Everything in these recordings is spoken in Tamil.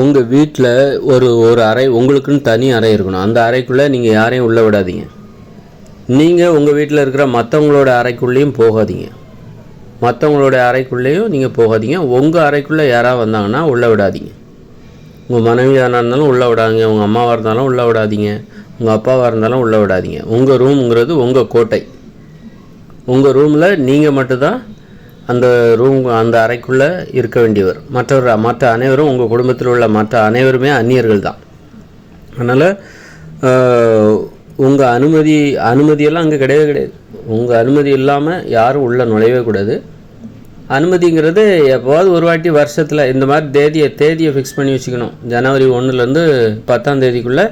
உங்கள் வீட்டில் ஒரு ஒரு அறை உங்களுக்குன்னு தனி அறை இருக்கணும். அந்த அறைக்குள்ளே நீங்கள் யாரையும் உள்ளே விடாதீங்க. நீங்கள் உங்கள் வீட்டில் இருக்கிற மற்றவங்களோட அறைக்குள்ளேயும் போகாதீங்க. மற்றவங்களோட அறைக்குள்ளேயும் நீங்கள் போகாதீங்க. உங்கள் அறைக்குள்ளே யாராவது வந்தாங்கன்னா உள்ளே விடாதீங்க. உங்கள் மனைவியாக இருந்தாலும் உள்ளே விடாதீங்க. உங்கள் அம்மாவாக இருந்தாலும் உள்ளே விடாதீங்க. உங்கள் அப்பாவாக இருந்தாலும் உள்ளே விடாதீங்க. உங்கள் ரூம்ங்கிறது உங்கள் கோட்டை. உங்கள் ரூமில் நீங்கள் மட்டும்தான் அந்த ரூம் அந்த அறைக்குள்ளே இருக்க வேண்டியவர். மற்றவர் மற்ற அனைவரும் உங்கள் குடும்பத்தில் உள்ள மற்ற அனைவருமே அந்நியர்கள் தான் அதனால் உங்கள் அனுமதி அனுமதியெல்லாம் அங்கே கிடையவே கிடையாது. உங்கள் அனுமதி இல்லாமல் யாரும் உள்ளே நுழையவே கூடாது. அனுமதிங்கிறது எப்போவாவது ஒரு வாட்டி வருஷத்தில் இந்த மாதிரி தேதியை தேதியை ஃபிக்ஸ் பண்ணி வச்சுக்கணும். ஜனவரி ஒன்றுலேருந்து பத்தாம் தேதிக்குள்ளே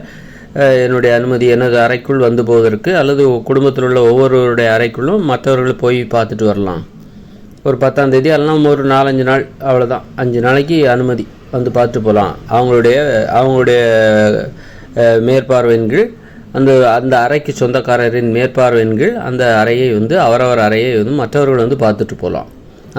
என்னுடைய அனுமதி எனது அறைக்குள் வந்து போவதற்கு அல்லது குடும்பத்தில் உள்ள ஒவ்வொருவருடைய அறைக்குள்ளும் மற்றவர்கள் போய் பார்த்துட்டு வரலாம். ஒரு பத்தாம் தேதி எல்லாம் ஒரு நாலஞ்சு நாள் அவ்வளோதான் அஞ்சு நாளைக்கு அனுமதி. வந்து பார்த்துட்டு போகலாம் அவங்களுடைய அவங்களுடைய மேற்பார்வையின் கீழ் அந்த அந்த அறைக்கு சொந்தக்காரரின் மேற்பார்வையின் கீழ் அந்த அறையை வந்து அவரவர் அறையை வந்து மற்றவர்கள் வந்து பார்த்துட்டு போகலாம்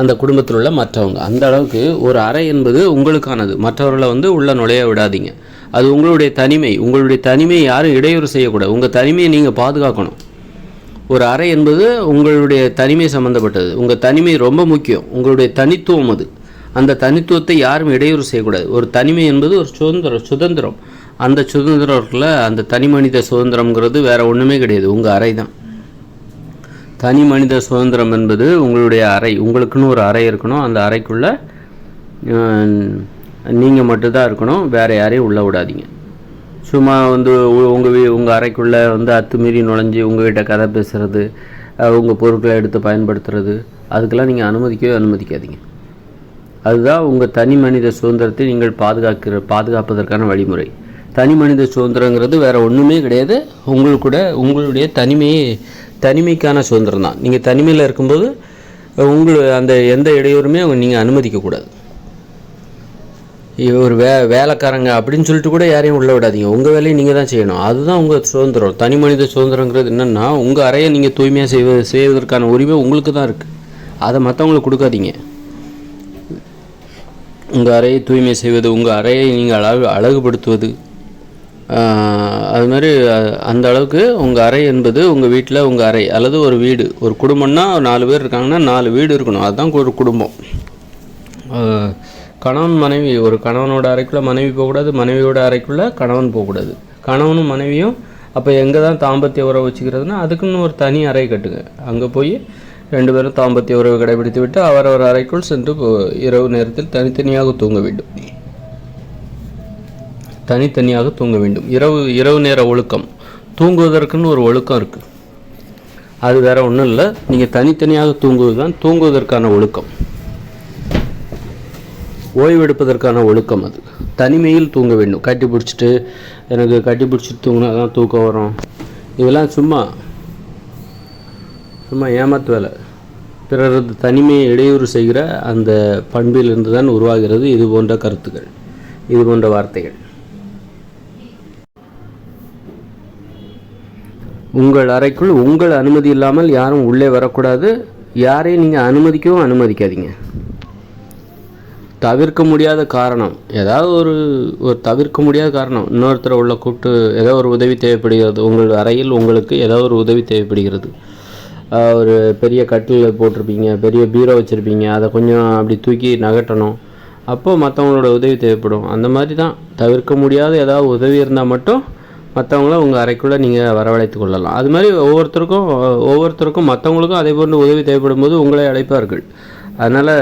அந்த குடும்பத்தில் உள்ள மற்றவங்க. அந்த அளவுக்கு ஒரு அறை என்பது உங்களுக்கானது. மற்றவர்களை வந்து உள்ள நுழைய விடாதீங்க. அது உங்களுடைய தனிமை. உங்களுடைய தனிமையை யாரும் இடையூறு செய்யக்கூடாது. உங்கள் தனிமையை நீங்கள் பாதுகாக்கணும். ஒரு அறை என்பது உங்களுடைய தனிமை சம்மந்தப்பட்டது உங்கள் தனிமை ரொம்ப முக்கியம். உங்களுடைய தனித்துவம் அது. அந்த தனித்துவத்தை யாரும் இடையூறு செய்யக்கூடாது. ஒரு தனிமை என்பது ஒரு சுதந்திரம் சுதந்திரம். அந்த சுதந்திரத்தில் அந்த தனி மனித சுதந்திரம்ங்கிறது வேறு ஒன்றுமே கிடையாது. உங்கள் அறை தான். தனி மனித சுதந்திரம் என்பது உங்களுடைய அறை. உங்களுக்குன்னு ஒரு அறை இருக்கணும். அந்த அறைக்குள்ளே நீங்கள் மட்டும்தான் இருக்கணும். வேறு யாரையும் உள்ளே விடாதீங்க. சும்மா வந்து உங்கள் வீ உங்கள் அறைக்குள்ளே வந்து அத்துமீறி நுழைஞ்சி உங்கள் கிட்ட கதை பேசுகிறது உங்கள் பொருட்களை எடுத்து பயன்படுத்துறது அதுக்கெல்லாம் நீங்கள் அனுமதிக்கவே அனுமதிக்காதீங்க. அதுதான் உங்கள் தனி மனித சுதந்திரத்தை நீங்கள் பாதுகாக்கிற பாதுகாப்பதற்கான வழிமுறை. தனி மனித சுதந்திரங்கிறது வேறு ஒன்றுமே கிடையாது. உங்களுக்கூட உங்களுடைய தனிமையே தனிமைக்கான சுதந்திரம் தான் நீங்கள் தனிமையில் இருக்கும்போது உங்கள் அந்த எந்த இடையூறுமே நீங்கள் அனுமதிக்கக்கூடாது. ஒரு வே வேலைக்காரங்க அப்படின்னு சொல்லிட்டு கூட யாரையும் உள்ள விடாதீங்க. உங்கள் வேலையை நீங்கள் தான் செய்யணும். அதுதான் உங்கள் சுதந்திரம். தனி மனித சுதந்திரங்கிறது என்னென்னா உங்கள் அறையை நீங்கள் தூய்மையாக செய்வது செய்வதற்கான உரிமை உங்களுக்கு தான் இருக்குது அதை மற்றவங்களுக்கு கொடுக்காதீங்க. உங்கள் அறையை தூய்மை செய்வது உங்கள் அறையை நீங்கள் அழகு அழகுபடுத்துவது அது மாதிரி அந்த அளவுக்கு உங்கள் அறை என்பது உங்கள் வீட்டில் உங்கள் அறை அல்லது ஒரு வீடு. ஒரு குடும்பம்னா ஒரு நாலு பேர் இருக்காங்கன்னா நாலு வீடு இருக்கணும். அதுதான் ஒரு குடும்பம். கணவன் மனைவி ஒரு கணவனோட அறைக்குள்ளே மனைவி போகக்கூடாது மனைவியோட அறைக்குள்ளே கணவன் போகக்கூடாது. கணவனும் மனைவியும் அப்போ எங்கே தான் தாம்பத்திய உறவு வச்சுக்கிறதுனா அதுக்குன்னு ஒரு தனி அறை கட்டுங்க. அங்கே போய் ரெண்டு பேரும் தாம்பத்திய உறவு கடைபிடித்து விட்டு அவரவர் அறைக்குள் சென்று இரவு நேரத்தில் தனித்தனியாக தூங்க வேண்டும். தனித்தனியாக தூங்க வேண்டும். இரவு இரவு நேர ஒழுக்கம். தூங்குவதற்குன்னு ஒரு ஒழுக்கம் இருக்குது அது வேற ஒன்றும் இல்லை. நீங்கள் தனித்தனியாக தூங்குவது தான் தூங்குவதற்கான ஒழுக்கம். ஓய்வெடுப்பதற்கான ஒழுக்கம் அது. தனிமையில் தூங்க வேண்டும். கட்டி பிடிச்சிட்டு எனக்கு கட்டி பிடிச்சிட்டு தூங்கினா தான் தூக்கம் வரும். இதெல்லாம் சும்மா சும்மா ஏமாத்து வேலை. பிறரது தனிமையை இடையூறு செய்கிற அந்த பண்பிலிருந்து தான் உருவாகிறது இது போன்ற கருத்துக்கள் இது போன்ற வார்த்தைகள். உங்கள் அறைக்குள் உங்கள் அனுமதி இல்லாமல் யாரும் உள்ளே வரக்கூடாது. யாரையும் நீங்கள் அனுமதிக்கவும் அனுமதிக்காதீங்க. தவிர்க்க முடியாத காரணம் ஏதாவது ஒரு ஒரு தவிர்க்க முடியாத காரணம். இன்னொருத்தரை உள்ள கூப்பிட்டு ஏதோ ஒரு உதவி தேவைப்படுகிறது. உங்கள் அறையில் உங்களுக்கு ஏதோ ஒரு உதவி தேவைப்படுகிறது. ஒரு பெரிய கட்டில் போட்டிருப்பீங்க பெரிய பீரோ வச்சுருப்பீங்க. அதை கொஞ்சம் அப்படி தூக்கி நகட்டணும் அப்போ மற்றவங்களோட உதவி தேவைப்படும். அந்த மாதிரி தான் தவிர்க்க முடியாத ஏதாவது உதவி இருந்தால் மட்டும் மற்றவங்கள உங்கள் அறைக்குள்ளே நீங்கள் வரவழைத்து கொள்ளலாம். அது மாதிரி ஒவ்வொருத்தருக்கும் ஒவ்வொருத்தருக்கும் மற்றவங்களுக்கும் அதே போன்று உதவி தேவைப்படும் போது உங்களை அழைப்பார்கள். அதனால்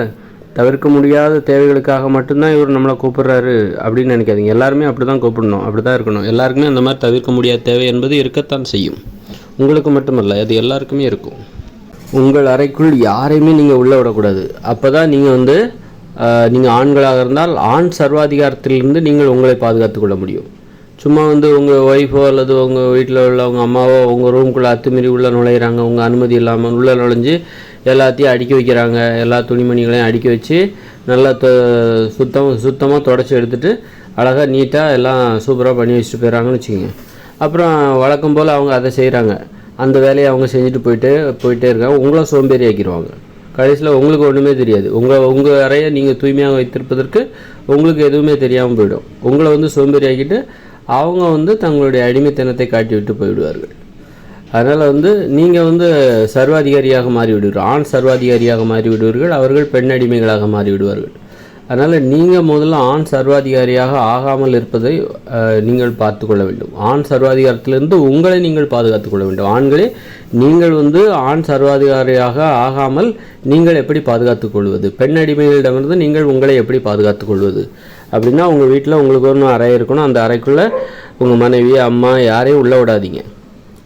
தவிர்க்க முடியாத தேவைகளுக்காக மட்டும்தான் இவர் நம்மளை கூப்பிடுறாரு அப்படின்னு நினைக்காதீங்க. எல்லாருமே அப்படி தான் கூப்பிடணும். அப்படி தான் இருக்கணும். எல்லாருக்குமே அந்த மாதிரி தவிர்க்க முடியாத தேவை என்பது இருக்கத்தான் செய்யும். உங்களுக்கு மட்டுமல்ல அது எல்லாருக்குமே இருக்கும். உங்கள் அறைக்குள் யாரையுமே நீங்கள் உள்ளே விடக்கூடாது. அப்போ தான் நீங்கள் வந்து நீங்கள் ஆண்களாக இருந்தால் ஆண் சர்வாதிகாரத்திலிருந்து நீங்கள் உங்களை பாதுகாத்து கொள்ள முடியும். சும்மா வந்து உங்கள் ஒய்ஃபோ அல்லது உங்கள் வீட்டில் உள்ள உங்கள் அம்மாவோ உங்கள் ரூம்குள்ளே அத்துமீறி உள்ளே நுழையிறாங்க. உங்கள் அனுமதி இல்லாமல் உள்ளே நுழைஞ்சு எல்லாத்தையும் அடுக்கி வைக்கிறாங்க. எல்லா துணிமணிகளையும் அடுக்கி வச்சு நல்லா சுத்தம் சுத்தமாக தொடச்சி எடுத்துட்டு அழகாக நீட்டாக எல்லாம் சூப்பராக பண்ணி வச்சுட்டு போயிடறாங்கன்னு வச்சுக்கோங்க. அப்புறம் வழக்கம் போல் அவங்க அதை செய்கிறாங்க அந்த வேலையை அவங்க செஞ்சுட்டு போயிட்டு போயிட்டே இருக்காங்க. உங்களும் சோம்பேறி ஆக்கிடுவாங்க. கடைசியில் உங்களுக்கு ஒன்றுமே தெரியாது. உங்கள் உங்கள் அறையை நீங்கள் தூய்மையாக வைத்திருப்பதற்கு உங்களுக்கு எதுவுமே தெரியாமல் போயிடும். உங்களை வந்து சோம்பேறி ஆக்கிட்டு அவங்க வந்து தங்களுடைய அடிமைத்தனத்தை காட்டி விட்டு போயிடுவார்கள். அதனால் வந்து நீங்கள் வந்து சர்வாதிகாரியாக மாறிவிடுவீர்கள். ஆண் சர்வாதிகாரியாக மாறிவிடுவீர்கள் அவர்கள் பெண் அடிமைகளாக மாறிவிடுவார்கள். அதனால் நீங்கள் முதல்ல ஆண் சர்வாதிகாரியாக ஆகாமல் இருப்பதை நீங்கள் பார்த்து கொள்ள வேண்டும். ஆண் சர்வாதிகாரத்திலிருந்து உங்களை நீங்கள் பாதுகாத்துக் கொள்ள வேண்டும். ஆண்களே நீங்கள் வந்து ஆண் சர்வாதிகாரியாக ஆகாமல் நீங்கள் எப்படி பாதுகாத்துக் கொள்வது? பெண் அடிமைகளிடமிருந்து நீங்கள் உங்களை எப்படி பாதுகாத்துக் கொள்வது? அப்படின்னா உங்கள் வீட்டில் உங்களுக்கு ஒன்று அறை இருக்கணும். அந்த அறைக்குள்ளே உங்கள் மனைவி அம்மா யாரையும் உள்ளே விடாதீங்க.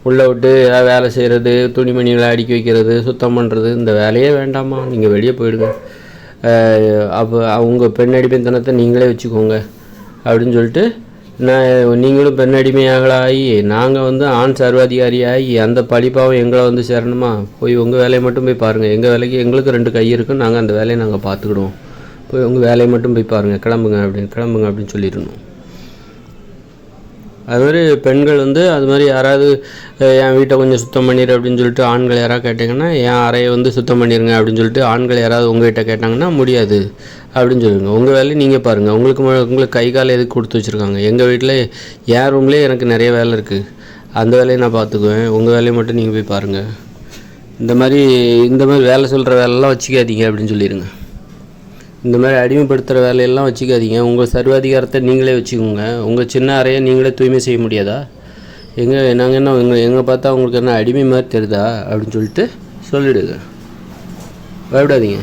உள்ளே விட்டு ஏதாவது வேலை செய்கிறது துணிமணிகளை அடுக்கி வைக்கிறது சுத்தம் பண்ணுறது இந்த வேலையே வேண்டாமா நீங்கள் வெளியே போயிடுங்க. அப்போ அவங்க பெண் அடிமைத்தனத்தை நீங்களே வச்சுக்கோங்க அப்படின்னு சொல்லிட்டு நான் நீங்களும் பெண் அடிமையாகலாகி நாங்கள் வந்து ஆண் சர்வாதிகாரியாகி அந்த பழிப்பாவும் எங்களை வந்து சேரணுமா? போய் உங்கள் வேலையை மட்டும் போய் பாருங்கள் எங்கள் வேலைக்கு எங்களுக்கு ரெண்டு கை இருக்கும் நாங்கள் அந்த வேலையை நாங்கள் பார்த்துக்கிடுவோம். போய் உங்கள் வேலையை மட்டும் போய் பாருங்கள் கிளம்புங்க அப்படின்னு கிளம்புங்க அப்படின்னு சொல்லிடணும். அது மாதிரி பெண்கள் வந்து அது மாதிரி யாராவது என் வீட்டை கொஞ்சம் சுத்தம் பண்ணிடு அப்படின்னு சொல்லிட்டு ஆண்கள் யாராவது கேட்டிங்கன்னா என் அறையை வந்து சுத்தம் பண்ணிடுங்க அப்படின்னு சொல்லிட்டு ஆண்கள் யாராவது உங்கள்கிட்ட கேட்டாங்கன்னா முடியாது அப்படின்னு சொல்லுங்க. உங்கள் வேலையை நீங்கள் பாருங்கள் உங்களுக்கு உங்களுக்கு கை கால் எதுக்கு கொடுத்து வச்சுருக்காங்க? எங்கள் வீட்டில் என் ரூம்லேயே எனக்கு நிறைய வேலை இருக்குது அந்த வேலையை நான் பார்த்துக்குவேன். உங்கள் வேலையை மட்டும் நீங்கள் போய் பாருங்கள் இந்த மாதிரி இந்த மாதிரி வேலை சொல்கிற வேலைலாம் வச்சுக்காதீங்க அப்படின்னு சொல்லிடுங்க இந்த மாதிரி அடிமைப்படுத்துகிற வேலையெல்லாம் வச்சுக்காதீங்க. உங்கள் சர்வாதிகாரத்தை நீங்களே வச்சுக்கோங்க. உங்கள் சின்ன அறையை நீங்களே தூய்மை செய்ய முடியாதா? எங்கே நாங்கள் என்ன எங்கள் எங்கே பார்த்தா உங்களுக்கு என்ன அடிமை மாதிரி தெரியுதா? அப்படின்னு சொல்லிட்டு சொல்லிவிடுங்க பயப்படாதீங்க.